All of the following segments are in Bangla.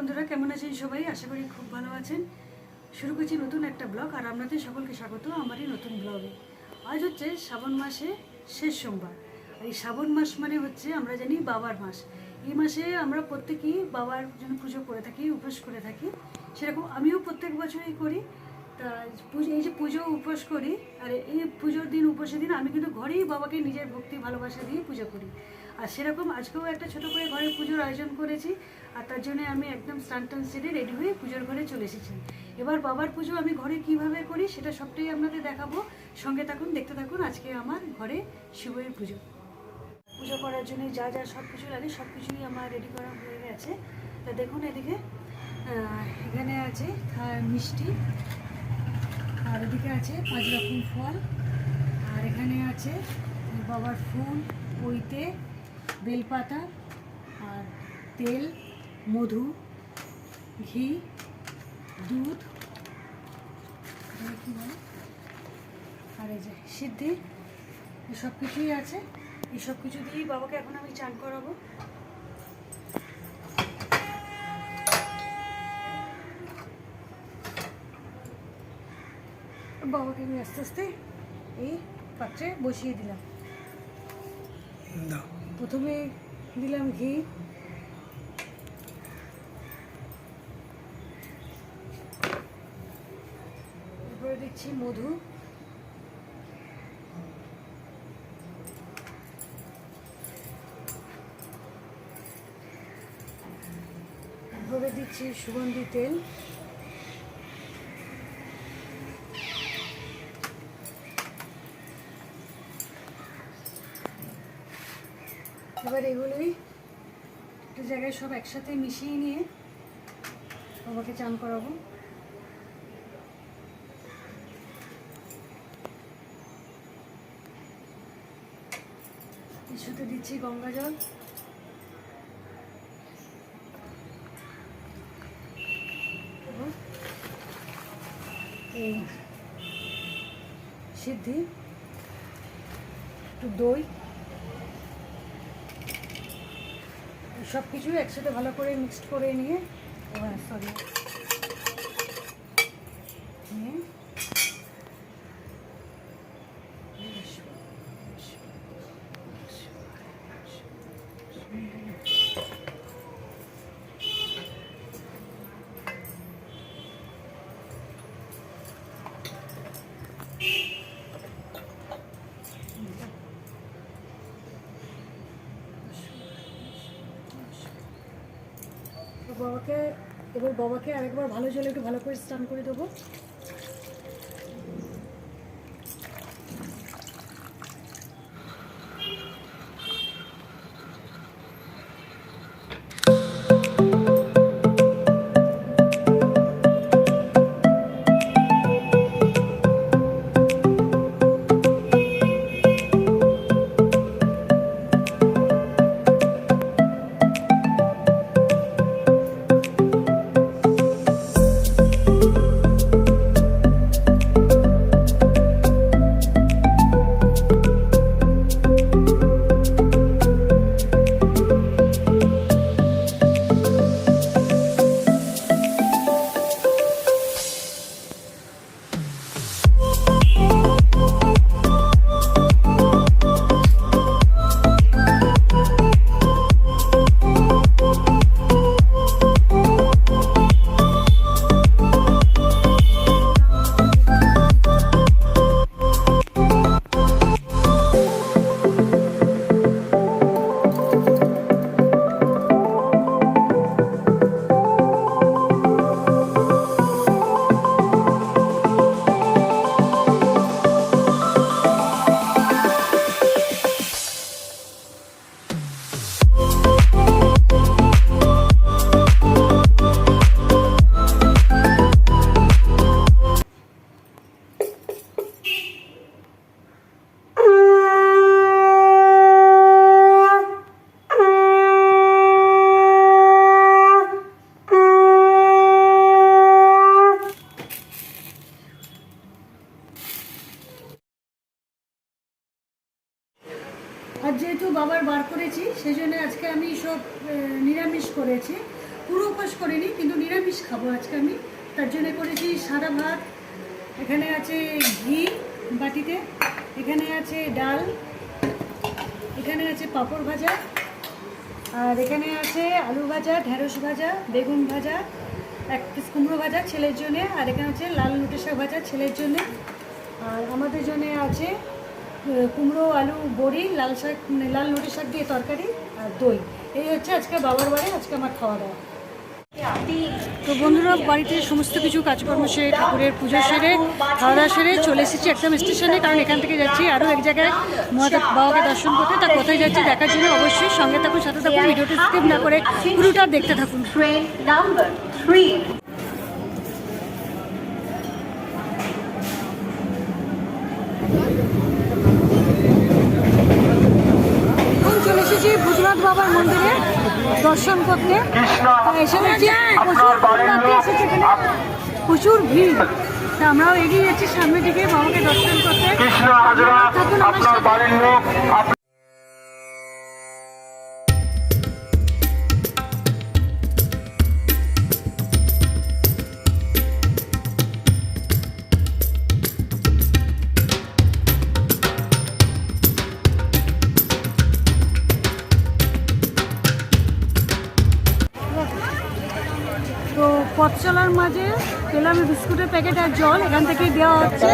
বন্ধুরা, কেমন আছেন সবাই? আশা করি খুব ভালো আছেন। শুরু করছি নতুন একটা ব্লগ, আর আপনাদের সকলকে স্বাগত আমারই নতুন ব্লগে। আজ হচ্ছে শ্রাবণ মাসে শেষ সোমবার। এই শ্রাবণ মাস মানে হচ্ছে, আমরা জানি বাবার মাস। এই মাসে আমরা প্রত্যেকেই বাবার জন্য পুজো করে থাকি, উপোস করে থাকি। সেরকম আমিও প্রত্যেক বছরই করি। তা পুজো, এই যে পুজো উপোস করি, আর এই পুজোর দিন, উপোসের দিন আমি কিন্তু ঘরেই বাবাকে নিজের ভক্তি, ভালোবাসা দিয়ে পুজো করি। আর সেরকম আজকেও একটা ছোট করে ঘরে পুজোর আয়োজন করেছি, আর তার জন্য আমি একদম স্নান টান সেরে রেডি হয়ে পুজোর ঘরে চলে এসেছি। এবার বাবার পুজো আমি ঘরে কীভাবে করি সেটা সবটাই আপনাদের দেখাবো। সঙ্গে থাকুন, দেখতে থাকুন আজকে আমার ঘরে শিবের পুজো। পুজো করার জন্য যা যা সব কিছু লাগে সব কিছুই আমার রেডি করা হয়ে গেছে। তা দেখুন এদিকে এখানে আছে মিষ্টি, আর এদিকে আছে পাঁচ রকম ফল, আর এখানে আছে বাবার ফুল, পইতে বেলপাতা আর তেল, মধু, ঘি, দুধ কি বলে আর এই যে সিদ্ধি সব কিছুই আছে। এই সব কিছু দিয়েই বাবাকে এখন আমি চান করাবো। বাবাকে আমি আস্তে আস্তে এই পাত্রে বসিয়ে দিলাম। প্রথমে দিলাম ঘি। এরপরে দিচ্ছি মধু। এরপরে দিচ্ছি সুগন্ধি তেল। এবার এগুলোই একটা জায়গায় সব একসাথে মিশিয়ে নিয়ে বাবাকে চান করাবো। কিছুতে দিচ্ছি গঙ্গা জল। এই সিদ্ধি, একটু দই। সব কিছুই একসাথে ভালো করে মিক্সড করে নিয়ে সরি নিয়ে তো বাবাকে এবার বাবাকে আরেকবার ভালো জলে একটু ভালো করে স্নান করে দেবো। করেছি। পুরো উপোস করিনি, কিন্তু নিরামিষ খাব আজকে আমি। তার জন্য করেছি সাদা ভাত, এখানে আছে ঘি বাটিতে, এখানে আছে ডাল, এখানে আছে পাঁপড় ভাজা, আর এখানে আছে আলু ভাজা, ঢেঁড়স ভাজা, বেগুন ভাজা, এক পিস কুমড়ো ভাজা ছেলের জন্যে, আর এখানে আছে লাল লুটে শাক ভাজা ছেলের জন্য। আর আমাদের জন্যে আছে কুমড়ো, আলু, বড়ি, লাল শাক মানে লাল লুটে শাক দিয়ে তরকারি। আর দই। এই হচ্ছে আজকে বাবার বাড়ি আজকে আমার খাওয়া দাওয়া। তো বন্ধুরা বাড়িতে সমস্ত কিছু কাজকর্ম সেরে ঠাকুরের পুজো সেরে খাওয়া দাওয়া সেরে চলে এসেছি একদম স্টেশনে কারণ এখান থেকে যাচ্ছি আরও এক জায়গায় মহাদেব বাবাকে দর্শন করতে। তা কোথায় যাচ্ছি দেখার জন্য অবশ্যই সঙ্গে থাকুন সাথে থাকুন ভিডিওটি স্কিপ না করে পুরোটা দেখতে থাকুন। Three. এখন চলে এসেছি ভূতনাথ বাবার মন্দিরে দর্শন করতে। তা এসে প্রচুর পুণ্যার্থী এসেছে এখানে। প্রচুর ভিড়। তা আমরাও এগিয়ে যাচ্ছি সামনের দিকে বাবাকে দর্শন করতে। পেলাম বিস্কুটের প্যাকেট আর জল এখান থেকেই দেওয়া হচ্ছে।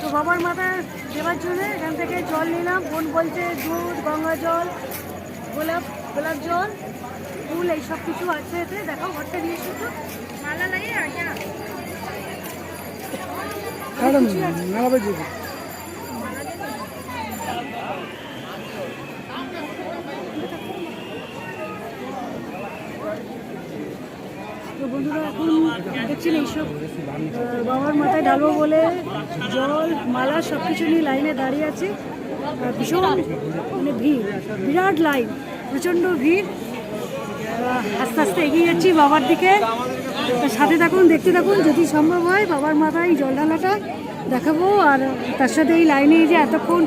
তো বাবার মাথা দেওয়ার জন্য এখান থেকে জল নিলাম। বোন বলছে, দুধ, গঙ্গা জল, গোলাপ গোলাপ জল, ফুল, এই সব কিছু আছে এতে। দেখো, ঘরটা দিয়ে শুধু মালা লাগে তো বন্ধুরা, এখন দেখছেন এইসব বাবার মাথায় ঢালবো বলে জল, মালা সব কিছু নিয়ে লাইনে দাঁড়িয়ে আছে। ভীষণ মানে ভিড়, বিরাট লাইন, প্রচণ্ড ভিড়। আস্তে আস্তে এগিয়ে যাচ্ছি বাবার দিকে। সাথে থাকুন, দেখতে থাকুন, যদি সম্ভব হয় বাবার মাথায় জল ঢালাটা দেখাবো। আর তার সাথে এই লাইনে যে এতক্ষণ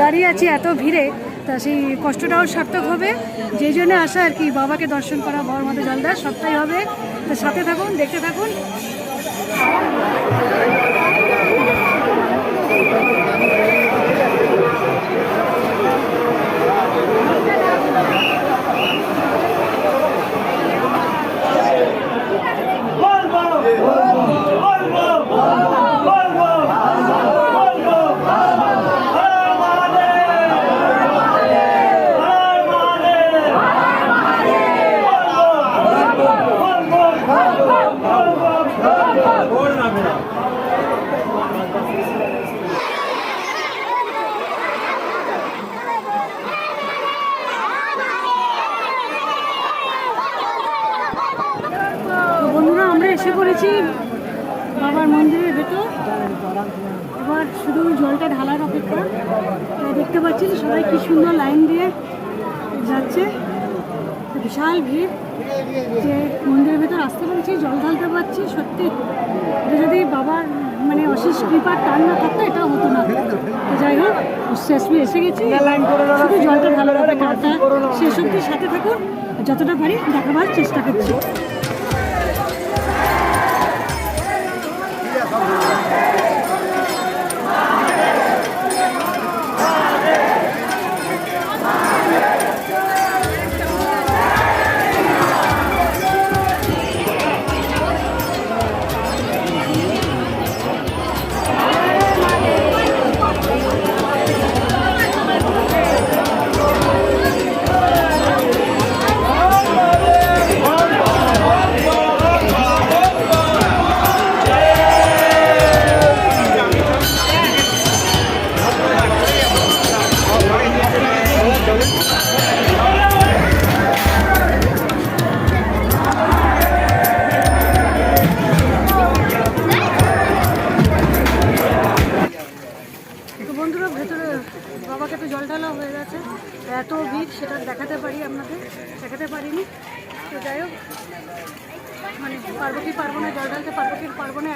দাঁড়িয়ে আছি এত ভিড়ে তা সেই কষ্টটাও সার্থক হবে। যেই জন্য আসা আর কি, বাবাকে দর্শন করা বাবার মাথায় জল দেওয়া সবটাই হবে। তো সাথে থাকুন, দেখতে থাকুন। তো এসে পড়েছি বাবার মন্দিরের ভেতর। এবার শুধু জলটা ঢালার অপেক্ষা। দেখতে পাচ্ছি সবাই কি সুন্দর লাইন দিয়ে যাচ্ছে। বিশাল ভিড়। যে মন্দিরের ভেতর আসতে পেরেছি জল ঢালতে পারছি সত্যি। যদি বাবার মানে অশেষ কৃপার টান না থাকতো এটা হতো না। যাই হোক শেষমি এসে গেছি। শুধু জলটা ঢালার অপেক্ষা। তা শেষ অব্দি সাথে থাকুন। যতটা পারি দেখাবার চেষ্টা করছি।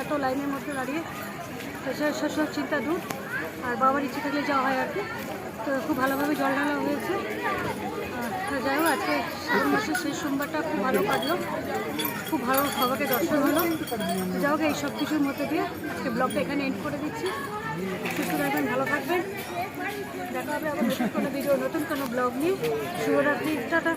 এত লাইনের মধ্যে দাঁড়িয়ে। সব চিন্তা দূর। আর বাবার ইচ্ছে থাকলে যাওয়া হয় আর কি। তো খুব ভালোভাবে জল ঢালা হয়েছে। আর যাই হোক, আজকে শ্রাবণ মাসের শেষ সোমবারটা খুব ভালো কাটলো। খুব ভালো বাবাকে দর্শন হলো। যাই হোক, এই সব কিছুর মধ্যে দিয়ে আজকে ব্লগটা এখানে এন্ড করে দিচ্ছি। সুস্থ থাকবেন, ভালো থাকবেন। দেখা হবে আবার নতুন কোনো ভিডিও নতুন কোনো ব্লগ নিয়ে। শুভরাত্রি, টাটা।